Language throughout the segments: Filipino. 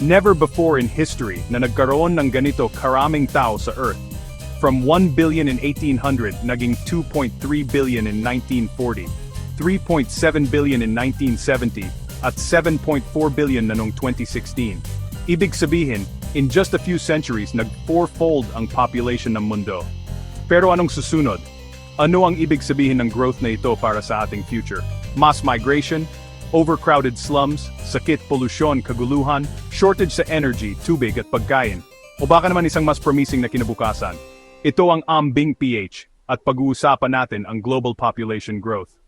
Never before in history na nagkaroon ng ganito karaming tao sa Earth. From 1 billion in 1800 naging 2.3 billion in 1940, 3.7 billion in 1970, at 7.4 billion na noong 2016. Ibig sabihin, in just a few centuries nag-fourfold ang population ng mundo. Pero anong susunod? Ano ang ibig sabihin ng growth na ito para sa ating future? Mass migration? Overcrowded slums? Sakit, polusyon, kaguluhan? Shortage sa energy, tubig at pagkain? O baka naman isang mas promising na kinabukasan? Ito ang Ambing PH at pag-uusapan natin ang global population growth.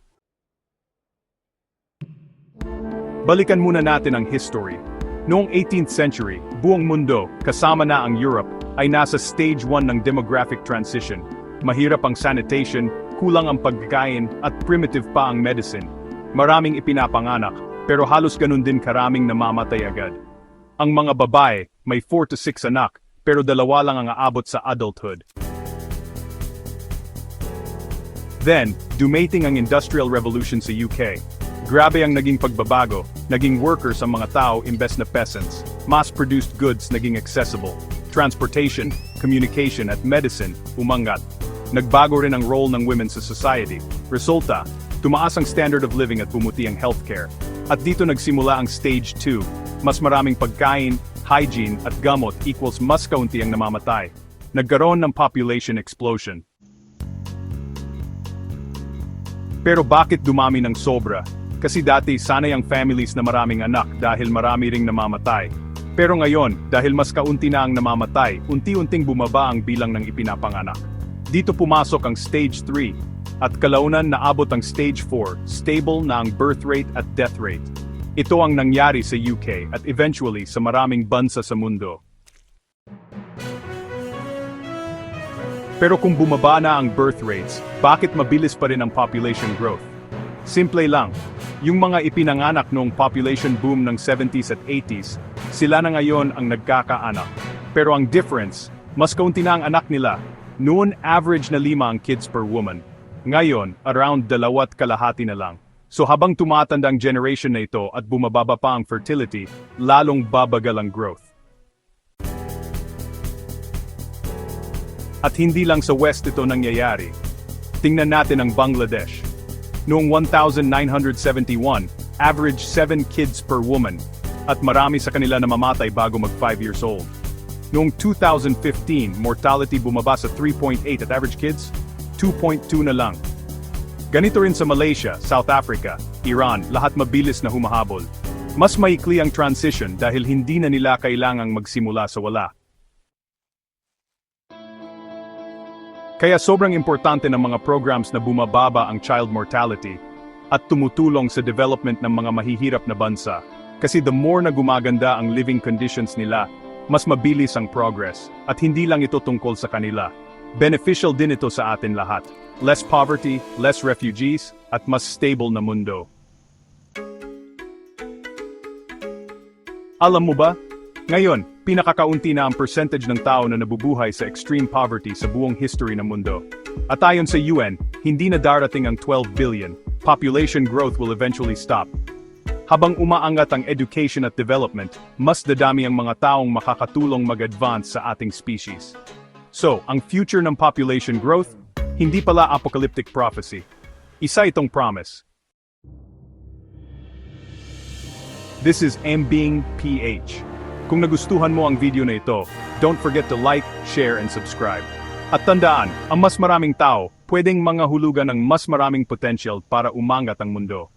Balikan muna natin ang history. Noong 18th century, buong mundo, kasama na ang Europe, ay nasa stage 1 ng demographic transition. Mahirap ang sanitation, kulang ang pagkain, at primitive pa ang medicine. Maraming ipinapanganak, pero halos ganun din karaming namamatay agad. Ang mga babae, may 4 to 6 anak, pero dalawa lang ang aabot sa adulthood. Then, dumating ang Industrial Revolution sa UK. Grabe ang naging pagbabago, naging workers ang mga tao imbes na peasants. Mass-produced goods naging accessible. Transportation, communication at medicine, umangat. Nagbago rin ang role ng women sa society. Resulta, tumaas ang standard of living at bumuti ang healthcare. At dito nagsimula ang stage 2. Mas maraming pagkain, hygiene at gamot equals mas kaunti ang namamatay. Nagkaroon ng population explosion. Pero bakit dumami ng sobra? Kasi dati sanay ang families na maraming anak dahil marami ring namamatay. Pero ngayon, dahil mas kaunti na ang namamatay, unti-unting bumaba ang bilang ng ipinapanganak. Dito pumasok ang stage 3, at kalaunan naabot ang stage 4, stable na ang birth rate at death rate. Ito ang nangyari sa UK at eventually sa maraming bansa sa mundo. Pero kung bumaba na ang birth rates, bakit mabilis pa rin ang population growth? Simple lang, yung mga ipinanganak noong population boom ng 70s at 80s, sila na ngayon ang nagkakaanak. Pero ang difference, mas kaunti na ang anak nila. Noon average na lima ang kids per woman. Ngayon, around dalawat kalahati na lang. So habang tumatanda ang generation na ito at bumababa pa ang fertility, lalong babagal ang growth. At hindi lang sa West ito nangyayari. Tingnan natin ang Bangladesh. Noong 1971, average 7 kids per woman, at marami sa kanila namamatay bago mag 5 years old. Noong 2015, mortality bumaba sa 3.8 at average kids, 2.2 na lang. Ganito rin sa Malaysia, South Africa, Iran, lahat mabilis na humahabol. Mas maikli ang transition dahil hindi na nila kailangang magsimula sa wala. Kaya sobrang importante ng mga programs na bumababa ang child mortality at tumutulong sa development ng mga mahihirap na bansa. Kasi the more na gumaganda ang living conditions nila, mas mabilis ang progress. At hindi lang ito tungkol sa kanila. Beneficial din ito sa atin lahat. Less poverty, less refugees, at mas stable na mundo. Alam mo ba? Ngayon, pinakakaunti na ang percentage ng tao na nabubuhay sa extreme poverty sa buong history ng mundo. At ayon sa UN, hindi na darating ang 12 billion. Population growth will eventually stop. Habang umaangat ang education at development, mas dadami ang mga taong makakatulong mag-advance sa ating species. So, ang future ng population growth, hindi pala apocalyptic prophecy. Isa itong promise. This is Mbing PH. Kung nagustuhan mo ang video na ito, don't forget to like, share, and subscribe. At tandaan, ang mas maraming tao, pwedeng mga hulugan ng mas maraming potential para umangat ang mundo.